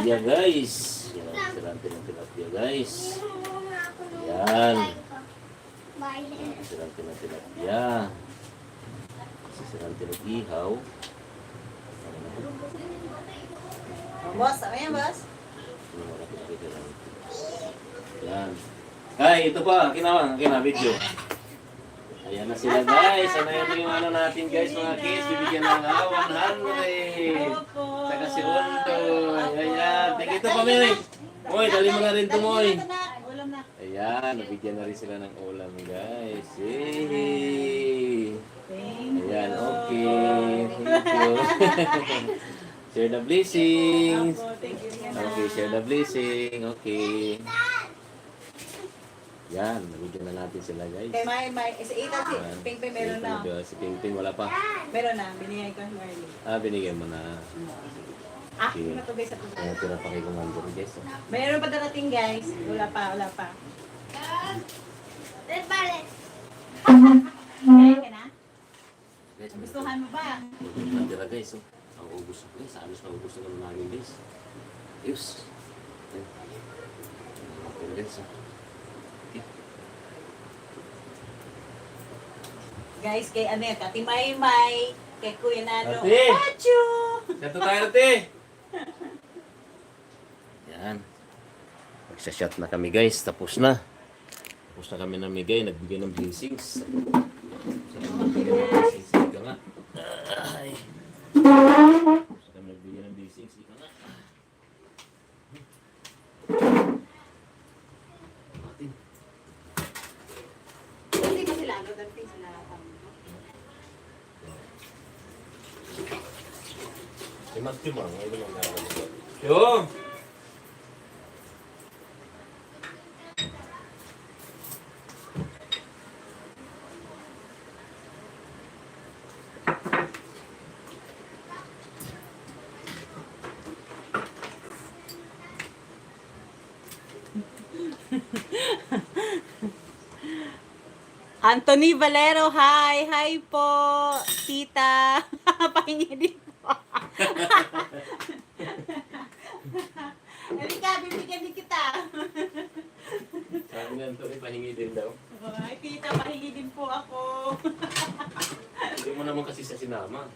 tilapia guys. Yan, tilapia guys. Yan. Yan, silante ng tilapia. Kasi silante ng ihaw. Boss, ano yan, boss? Hindi mo na pinakita lang. Yan. Ay, ito pa. Kinawa, kina video. Ayan na sila guys. Ano yun yung ano natin guys mga kids. Bibigyan ng ah, 100. Ayan. Tingnan ito pa, Mary. Moy, dali mo na rin ito, Moy. Ayan, nabigyan na rin sila ng ulam, guys. Hey! Ayan, okay. Thank you. share the blessings. Okay, share the blessing. Okay. Yan, nabigyan na natin sila, guys. Kay May, May, sa ita si Ayan. Ping Ping meron na. Si Ping Ping, wala pa. Meron na, binigay ko Marley. Ah, binigyan mo na. Ah, Okay. ito guys. ito. Kaya tira pa kay Commander, guys. oh. Meron pa darating guys. Wala pa, wala pa. Kaya ka na? Guys, Gustuhan mo ba? Natira guys, oh. Ang ubus guys. Halos na ubus na naman namin guys. Ayos. Ayan. Ayan, guys, oh. Guys, kay Anet, Ate May May, kay Kuya Nano. Ate! Shot na tayo, ate! Yan. Magsashot na kami guys. Tapos na. Tapos na kami namigay. Nagbigay ng blessings. Tapos Ba sila? Si Matthew ba? Ngayon lang nakakalimutan. Yo! Anthony Valero, hi! Hi po! Tita! Pahingi din po. Halika, bibigyan din kita. Sabi nga ito, pahingi din daw. Ay, tita, pahingi din po ako. Hindi mo naman kasi sa sinama.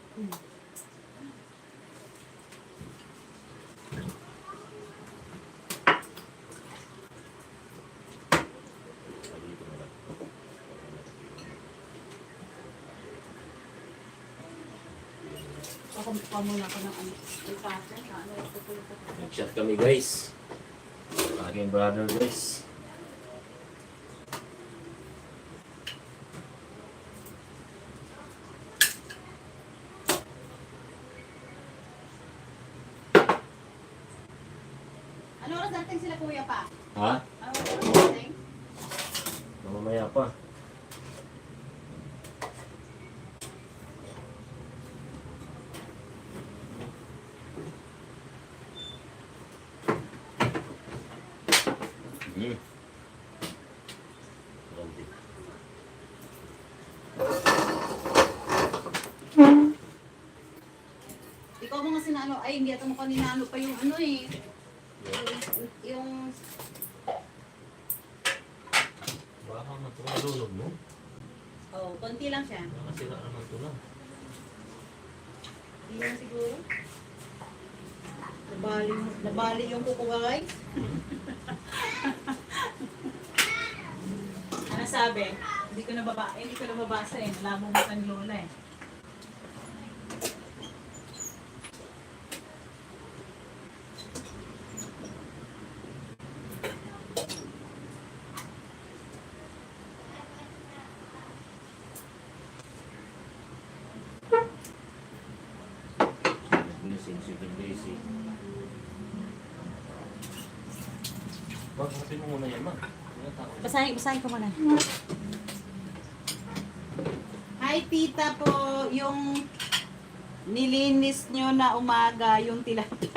Pa muna ako ng ano. Ay, pasa. Ano, ito po ito. Nag-shot kami guys. Aking brother guys. Ano oras dating sila kuya pa? Ha? Ano oras dating? Mamamaya pa. Hmm. Ganti. Ikaw mga sinano, ay hindi ata mo kanina ano pa yung ano eh. Yung, yung Baka matulog mo. oh, konti lang siya. Nakasira naman ito na. Hindi lang siguro. Nabali, nabali yung kuko guys. sabi? Hindi ko nababa, eh, hindi ko nababasa eh. Malabo mata ni Lola eh. Blessing, super blessing. Bakit mo muna yan, ma? Basahin, basahin ko muna. Hi tita po, yung nilinis nyo na umaga yung tilapia.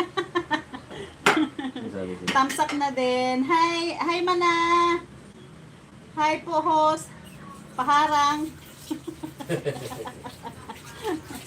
Thumbs up na din. Hi, hi mana. Hi po host. Paharang.